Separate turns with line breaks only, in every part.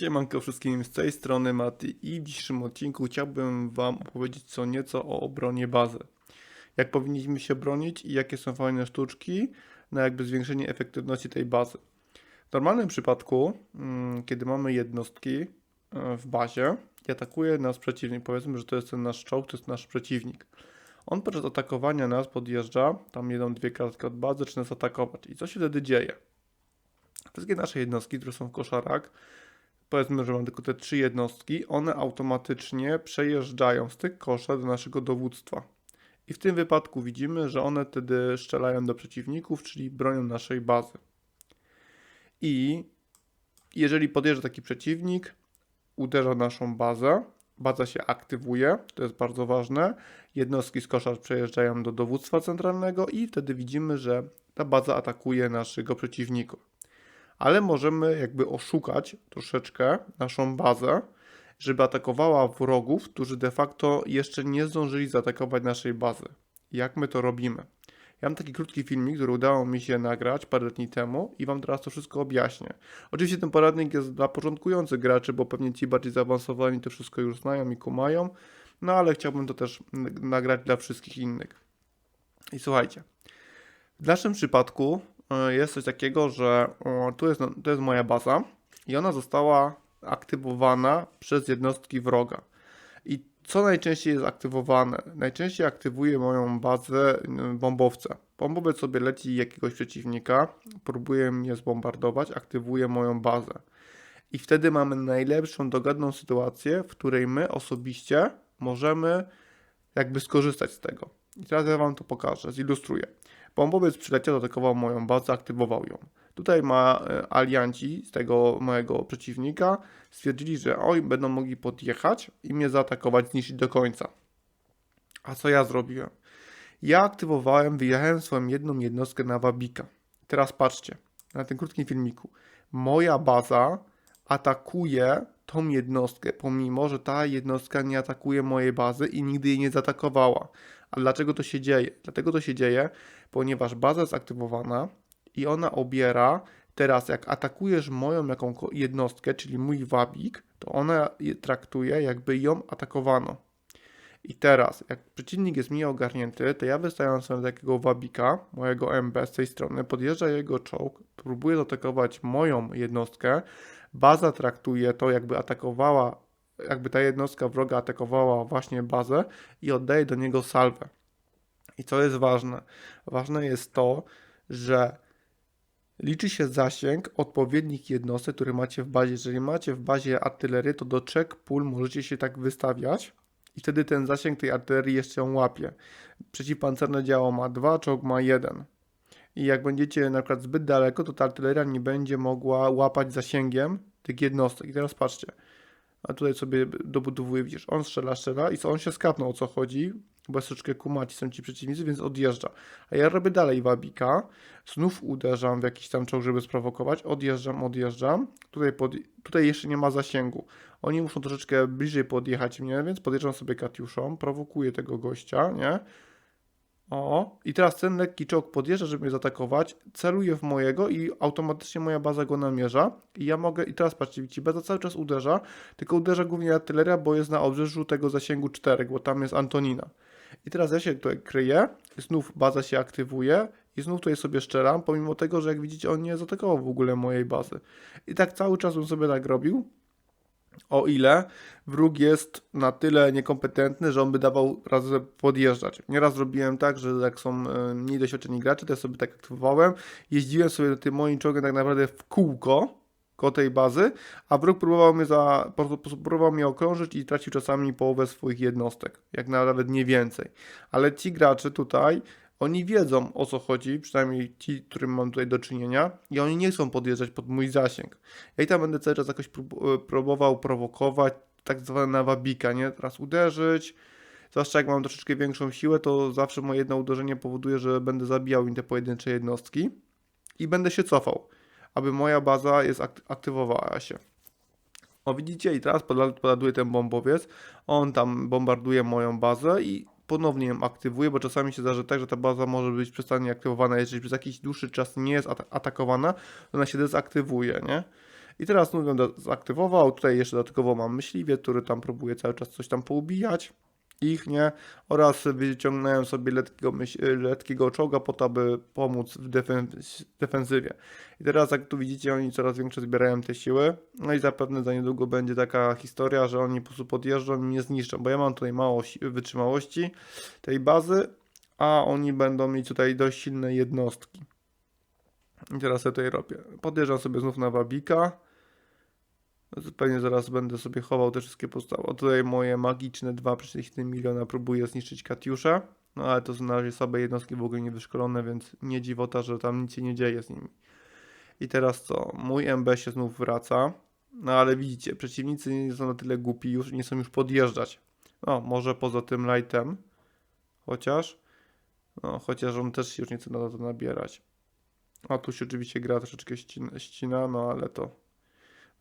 Siemanko wszystkim, z tej strony Maty i w dzisiejszym odcinku chciałbym Wam opowiedzieć co nieco o obronie bazy. Jak powinniśmy się bronić i jakie są fajne sztuczki na jakby zwiększenie efektywności tej bazy. W normalnym przypadku, mm, kiedy mamy jednostki e, w bazie i atakuje nas przeciwnik, powiedzmy, że to jest ten nasz czołg, to jest nasz przeciwnik. On podczas atakowania nas podjeżdża, tam jedną, dwie kratki od bazy, zaczyna nas atakować. I co się wtedy dzieje? Wszystkie nasze jednostki, które są w koszarach, powiedzmy, że mam tylko te trzy jednostki, one automatycznie przejeżdżają z tych kosza do naszego dowództwa. I w tym wypadku widzimy, że one wtedy strzelają do przeciwników, czyli bronią naszej bazy. I jeżeli podjeżdża taki przeciwnik, uderza naszą bazę, baza się aktywuje, to jest bardzo ważne. Jednostki z koszar przejeżdżają do dowództwa centralnego i wtedy widzimy, że ta baza atakuje naszego przeciwnika ale możemy jakby oszukać troszeczkę naszą bazę, żeby atakowała wrogów, którzy de facto jeszcze nie zdążyli zaatakować naszej bazy. Jak my to robimy? Ja mam taki krótki filmik, który udało mi się nagrać parę dni temu i Wam teraz to wszystko objaśnię. Oczywiście ten poradnik jest dla początkujących graczy, bo pewnie ci bardziej zaawansowani to wszystko już znają i kumają, no ale chciałbym to też nagrać dla wszystkich innych. I słuchajcie, w naszym przypadku jest coś takiego, że tu jest, to jest moja baza i ona została aktywowana przez jednostki wroga. I co najczęściej jest aktywowane? Najczęściej aktywuje moją bazę bombowce. Bombowiec sobie leci jakiegoś przeciwnika, próbuje mnie zbombardować, aktywuje moją bazę. I wtedy mamy najlepszą dogodną sytuację, w której my osobiście możemy jakby skorzystać z tego. I teraz ja Wam to pokażę, zilustruję. Bombowiec przyleciał, atakował moją bazę, aktywował ją. Tutaj ma e, alianci z tego mojego przeciwnika stwierdzili, że oj, będą mogli podjechać i mnie zaatakować, zniszczyć do końca. A co ja zrobiłem? Ja aktywowałem, wyjechałem swoją jedną jednostkę na Wabika. Teraz patrzcie, na tym krótkim filmiku. Moja baza atakuje tą jednostkę, pomimo że ta jednostka nie atakuje mojej bazy i nigdy jej nie zaatakowała. A dlaczego to się dzieje? Dlatego to się dzieje, ponieważ baza jest aktywowana i ona obiera teraz, jak atakujesz moją jaką jednostkę, czyli mój wabik, to ona traktuje, jakby ją atakowano. I teraz, jak przeciwnik jest mniej ogarnięty, to ja wystawiam sobie takiego wabika, mojego MB z tej strony, podjeżdża jego czołg, próbuje zaatakować moją jednostkę, baza traktuje to, jakby atakowała jakby ta jednostka wroga atakowała właśnie bazę i oddaje do niego salwę. I co jest ważne? Ważne jest to, że liczy się zasięg odpowiednich jednostek, które macie w bazie. Jeżeli macie w bazie artylerię, to do trzech pól możecie się tak wystawiać i wtedy ten zasięg tej artylerii jeszcze ją łapie. Przeciwpancerne działo ma 2, czołg ma 1. I jak będziecie na przykład zbyt daleko, to ta artyleria nie będzie mogła łapać zasięgiem tych jednostek. I teraz patrzcie a tutaj sobie dobudowuje, widzisz, on strzela, strzela i co, on się skapnął o co chodzi, bo jest troszeczkę kumaci są ci przeciwnicy, więc odjeżdża. A ja robię dalej wabika, znów uderzam w jakiś tam czołg, żeby sprowokować, odjeżdżam, odjeżdżam, tutaj, pod, tutaj jeszcze nie ma zasięgu. Oni muszą troszeczkę bliżej podjechać mnie, więc podjeżdżam sobie Katiuszą, prowokuję tego gościa, nie? O, i teraz ten lekki czołg podjeżdża, żeby mnie zaatakować, celuje w mojego i automatycznie moja baza go namierza. I ja mogę, i teraz patrzcie, widzicie, baza cały czas uderza, tylko uderza głównie artyleria, bo jest na obrzeżu tego zasięgu 4, bo tam jest Antonina. I teraz ja się tutaj kryję, znów baza się aktywuje i znów tutaj sobie szczeram, pomimo tego, że jak widzicie, on nie zaatakował w ogóle mojej bazy. I tak cały czas bym sobie tak robił, o ile wróg jest na tyle niekompetentny, że on by dawał raz podjeżdżać. Nieraz robiłem tak, że jak są e, mniej doświadczeni gracze, to ja sobie tak aktywowałem, jeździłem sobie tym moim czołgiem tak naprawdę w kółko koło tej bazy, a wróg próbował mnie, za, próbował mnie okrążyć i tracił czasami połowę swoich jednostek, jak nawet nie więcej. Ale ci gracze tutaj oni wiedzą o co chodzi, przynajmniej ci, którym mam tutaj do czynienia, i oni nie chcą podjeżdżać pod mój zasięg. Ja i tam będę cały czas jakoś e, próbował prowokować, tak zwane nawabika, nie? Teraz uderzyć. Zwłaszcza jak mam troszeczkę większą siłę, to zawsze moje jedno uderzenie powoduje, że będę zabijał im te pojedyncze jednostki i będę się cofał, aby moja baza jest aktywowała się. O widzicie i teraz podaduję ten bombowiec, on tam bombarduje moją bazę i ponownie ją aktywuję, bo czasami się zdarza tak, że ta baza może być przestanie aktywowana, jeżeli przez jakiś dłuższy czas nie jest atakowana, to ona się dezaktywuje, nie? I teraz będę zaktywował. Tutaj jeszcze dodatkowo mam myśliwie, który tam próbuje cały czas coś tam poubijać. Ich, nie? Oraz wyciągnąłem sobie letkiego, myśl, letkiego czołga po to, aby pomóc w defen- defensywie. I teraz, jak tu widzicie, oni coraz większe zbierają te siły. No i zapewne za niedługo będzie taka historia, że oni po prostu podjeżdżą i mnie zniszczą, bo ja mam tutaj mało wytrzymałości tej bazy, a oni będą mieć tutaj dość silne jednostki. I teraz ja tutaj robię. Podjeżdżam sobie znów na Wabika. Pewnie zaraz będę sobie chował te wszystkie postawy. O, tutaj moje magiczne 2,1 miliona próbuje zniszczyć Katiusze. No ale to są na razie słabe jednostki w ogóle niewyszkolone, więc nie dziwota, że tam nic się nie dzieje z nimi. I teraz co? Mój MB się znów wraca. No ale widzicie, przeciwnicy nie są na tyle głupi już, nie są już podjeżdżać. No, może poza tym lightem. Chociaż. No, chociaż on też się już nie chce na to nabierać. A tu się oczywiście gra troszeczkę ścina, ścina, no ale to.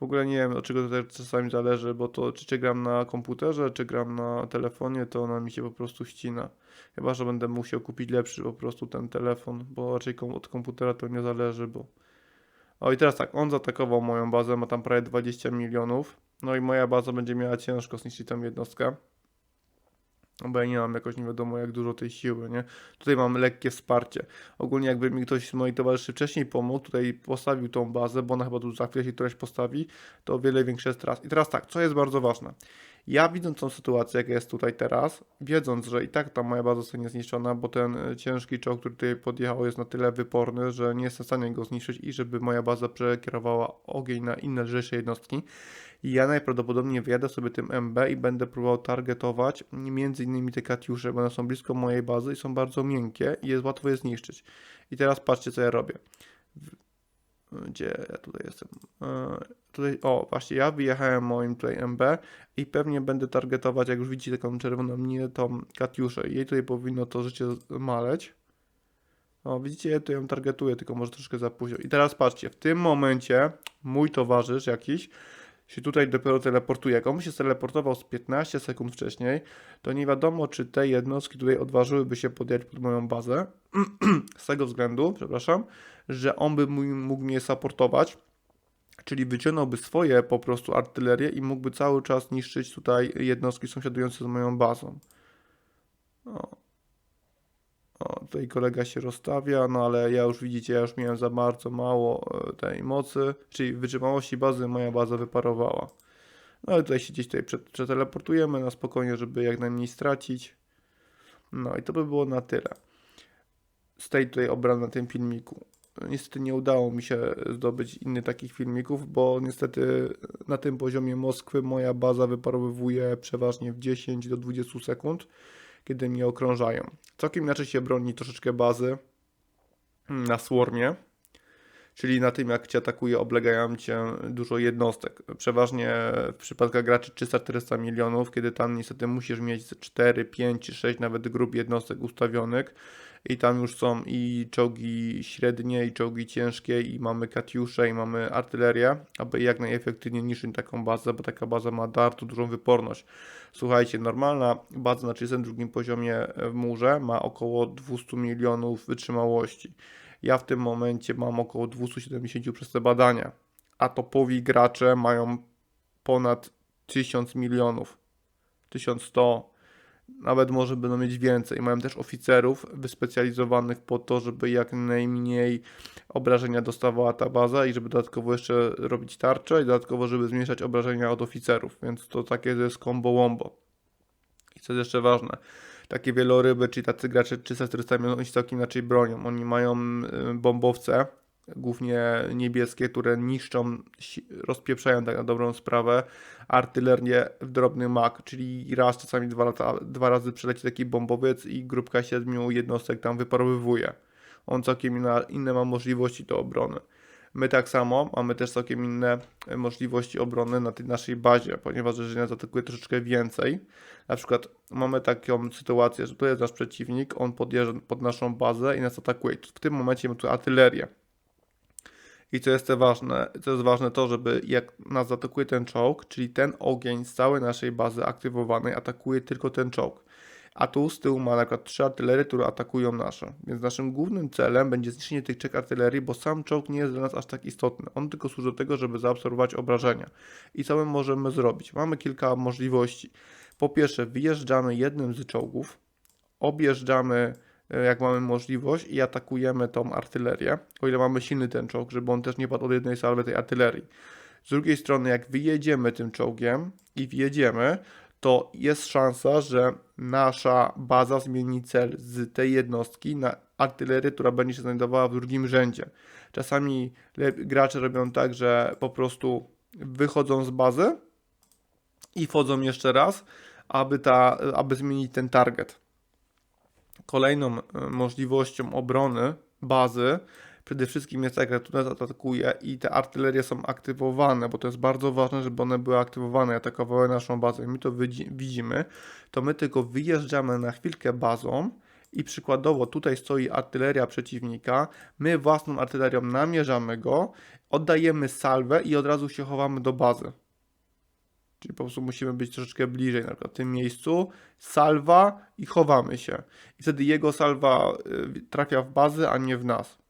W ogóle nie wiem, od czego to czasami zależy, bo to czy, czy gram na komputerze, czy gram na telefonie, to ona mi się po prostu ścina. Chyba, że będę musiał kupić lepszy po prostu ten telefon, bo raczej kom- od komputera to nie zależy, bo... O i teraz tak, on zaatakował moją bazę, ma tam prawie 20 milionów. No i moja baza będzie miała ciężko zniszczyć tą jednostkę. No Bo ja nie mam jakoś nie wiadomo jak dużo tej siły, nie? Tutaj mam lekkie wsparcie. Ogólnie jakby mi ktoś z moich towarzyszy wcześniej pomógł, tutaj postawił tą bazę, bo ona chyba tu za chwilę się któraś postawi, to o wiele większy jest teraz. I teraz tak, co jest bardzo ważne. Ja widząc tą sytuację, jaka jest tutaj teraz, wiedząc, że i tak ta moja baza zostanie zniszczona, bo ten e, ciężki czołg, który tutaj podjechał jest na tyle wyporny, że nie jestem w stanie go zniszczyć i żeby moja baza przekierowała ogień na inne lżejsze jednostki. Ja najprawdopodobniej wyjadę sobie tym MB i będę próbował targetować między innymi te Katiusze, bo one są blisko mojej bazy i są bardzo miękkie i jest łatwo je zniszczyć. I teraz patrzcie co ja robię. Gdzie ja tutaj jestem? Tutaj, o właśnie, ja wyjechałem moim tutaj MB i pewnie będę targetować, jak już widzicie taką czerwoną linię, tą Katiuszę. Jej tutaj powinno to życie maleć. O, widzicie, ja tu ją targetuję, tylko może troszkę za późno. I teraz patrzcie, w tym momencie mój towarzysz jakiś się tutaj dopiero teleportuje. Jak on się teleportował z 15 sekund wcześniej, to nie wiadomo, czy te jednostki tutaj odważyłyby się podjechać pod moją bazę. z tego względu, przepraszam, że on by mógł mnie supportować, czyli wyciągnąłby swoje po prostu artylerię i mógłby cały czas niszczyć tutaj jednostki sąsiadujące z moją bazą. O. O, tutaj kolega się rozstawia, no ale ja już widzicie, ja już miałem za bardzo mało e, tej mocy, czyli wytrzymałości bazy, moja baza wyparowała. No ale tutaj się gdzieś tutaj przeteleportujemy na spokojnie, żeby jak najmniej stracić. No i to by było na tyle. Z tej tutaj obrony na tym filmiku. Niestety nie udało mi się zdobyć innych takich filmików, bo niestety na tym poziomie Moskwy moja baza wyparowywuje przeważnie w 10 do 20 sekund, kiedy mnie okrążają. Całkiem inaczej się broni troszeczkę bazy na swarmie, czyli na tym jak cię atakuje, oblegają cię dużo jednostek. Przeważnie w przypadkach graczy 300-400 milionów, kiedy tam niestety musisz mieć ze 4, 5 czy 6 nawet grup jednostek ustawionych i tam już są i czołgi średnie, i czołgi ciężkie, i mamy katiusze, i mamy artylerię, aby jak najefektywniej niszczyć taką bazę, bo taka baza ma bardzo dużą wyporność. Słuchajcie, normalna baza na 32 poziomie w murze ma około 200 milionów wytrzymałości. Ja w tym momencie mam około 270 przez te badania, a topowi gracze mają ponad 1000 milionów, 1100, nawet może będą mieć więcej. Mają też oficerów wyspecjalizowanych po to, żeby jak najmniej obrażenia dostawała ta baza i żeby dodatkowo jeszcze robić tarcze i dodatkowo, żeby zmniejszać obrażenia od oficerów, więc to takie to jest combo wombo. I co jest jeszcze ważne, takie wieloryby, czyli tacy gracze 300-400 milionów, oni się całkiem inaczej bronią. Oni mają y, bombowce, głównie niebieskie, które niszczą, rozpieprzają tak na dobrą sprawę artylerię w drobny mak, czyli raz, czasami dwa, lata, dwa razy przyleci taki bombowiec i grupka siedmiu jednostek tam wyparowywuje. On całkiem inne ma możliwości do obrony. My tak samo mamy też całkiem inne e, możliwości obrony na tej naszej bazie, ponieważ jeżeli nas atakuje troszeczkę więcej, na przykład mamy taką sytuację, że tu jest nasz przeciwnik, on podjeżdża pod naszą bazę i nas atakuje. W tym momencie mamy tu artylerię. I co jest ważne, co jest ważne to, żeby jak nas zaatakuje ten czołg, czyli ten ogień z całej naszej bazy aktywowanej atakuje tylko ten czołg. A tu z tyłu ma na przykład trzy artylerie, które atakują nasze. Więc naszym głównym celem będzie zniszczenie tych trzech artylerii, bo sam czołg nie jest dla nas aż tak istotny. On tylko służy do tego, żeby zaabsorbować obrażenia. I co my możemy zrobić? Mamy kilka możliwości. Po pierwsze, wyjeżdżamy jednym z czołgów, objeżdżamy e, jak mamy możliwość i atakujemy tą artylerię, o ile mamy silny ten czołg, żeby on też nie padł od jednej salwy tej artylerii. Z drugiej strony, jak wyjedziemy tym czołgiem i wjedziemy, to jest szansa, że nasza baza zmieni cel z tej jednostki na artylerię, która będzie się znajdowała w drugim rzędzie. Czasami gracze robią tak, że po prostu wychodzą z bazy i wchodzą jeszcze raz, aby, ta, aby zmienić ten target. Kolejną e, możliwością obrony bazy przede wszystkim jest tak, że tu nas atakuje i te artylerie są aktywowane, bo to jest bardzo ważne, żeby one były aktywowane i atakowały naszą bazę. My to widzi- widzimy, to my tylko wyjeżdżamy na chwilkę bazą i przykładowo tutaj stoi artyleria przeciwnika, my własną artylerią namierzamy go, oddajemy salwę i od razu się chowamy do bazy. Czyli po prostu musimy być troszeczkę bliżej, na przykład w tym miejscu, salwa i chowamy się. I wtedy jego salwa y, trafia w bazę, a nie w nas.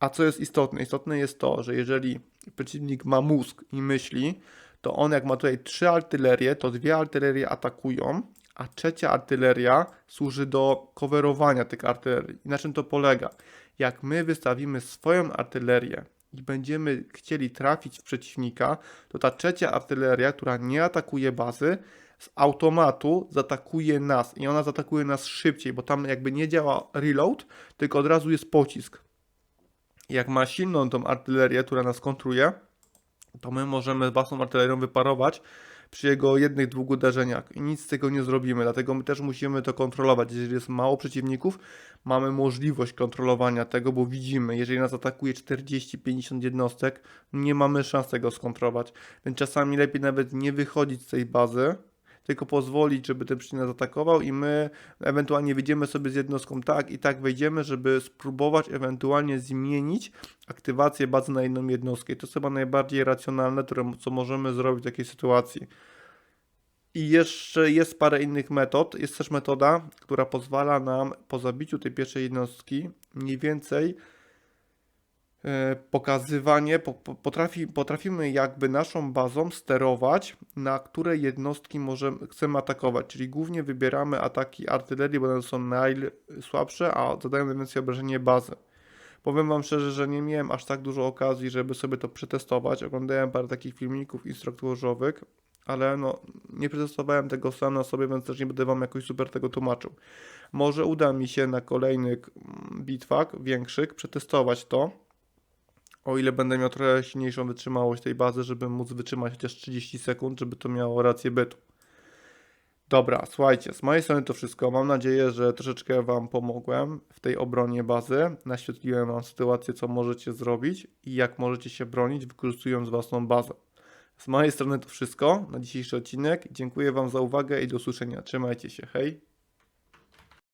A co jest istotne? Istotne jest to, że jeżeli przeciwnik ma mózg i myśli, to on jak ma tutaj trzy artylerie, to dwie artylerie atakują, a trzecia artyleria służy do coverowania tych artylerii. I na czym to polega? Jak my wystawimy swoją artylerię i będziemy chcieli trafić w przeciwnika, to ta trzecia artyleria, która nie atakuje bazy, z automatu zaatakuje nas i ona zaatakuje nas szybciej, bo tam jakby nie działa reload, tylko od razu jest pocisk. Jak ma silną tą artylerię, która nas kontruje, to my możemy własną artylerią wyparować przy jego jednych, dwóch uderzeniach i nic z tego nie zrobimy, dlatego my też musimy to kontrolować. Jeżeli jest mało przeciwników, mamy możliwość kontrolowania tego, bo widzimy, jeżeli nas atakuje 40-50 jednostek, nie mamy szans tego skontrolować, więc czasami lepiej nawet nie wychodzić z tej bazy, tylko pozwolić, żeby ten przeciwnik nas atakował i my ewentualnie wyjdziemy sobie z jednostką tak i tak wejdziemy, żeby spróbować ewentualnie zmienić aktywację bazy na inną jednostkę. I to jest chyba najbardziej racjonalne, co możemy zrobić w takiej sytuacji. I jeszcze jest parę innych metod. Jest też metoda, która pozwala nam po zabiciu tej pierwszej jednostki mniej więcej pokazywanie, po, po, potrafi, potrafimy jakby naszą bazą sterować, na które jednostki możemy, chcemy atakować, czyli głównie wybieramy ataki artylerii, bo one są najsłabsze, a zadają najwięcej obrażenie bazy. Powiem Wam szczerze, że nie miałem aż tak dużo okazji, żeby sobie to przetestować. Oglądałem parę takich filmików instruktażowych, ale no, nie przetestowałem tego sam na sobie, więc też nie będę Wam jakoś super tego tłumaczył. Może uda mi się na kolejnych mm, bitwach większych przetestować to, o ile będę miał trochę silniejszą wytrzymałość tej bazy, żeby móc wytrzymać chociaż 30 sekund, żeby to miało rację bytu. Dobra, słuchajcie, z mojej strony to wszystko. Mam nadzieję, że troszeczkę Wam pomogłem w tej obronie bazy. Naświetliłem Wam sytuację, co możecie zrobić i jak możecie się bronić, wykorzystując własną bazę. Z mojej strony to wszystko na dzisiejszy odcinek. Dziękuję Wam za uwagę i do usłyszenia. Trzymajcie się, hej!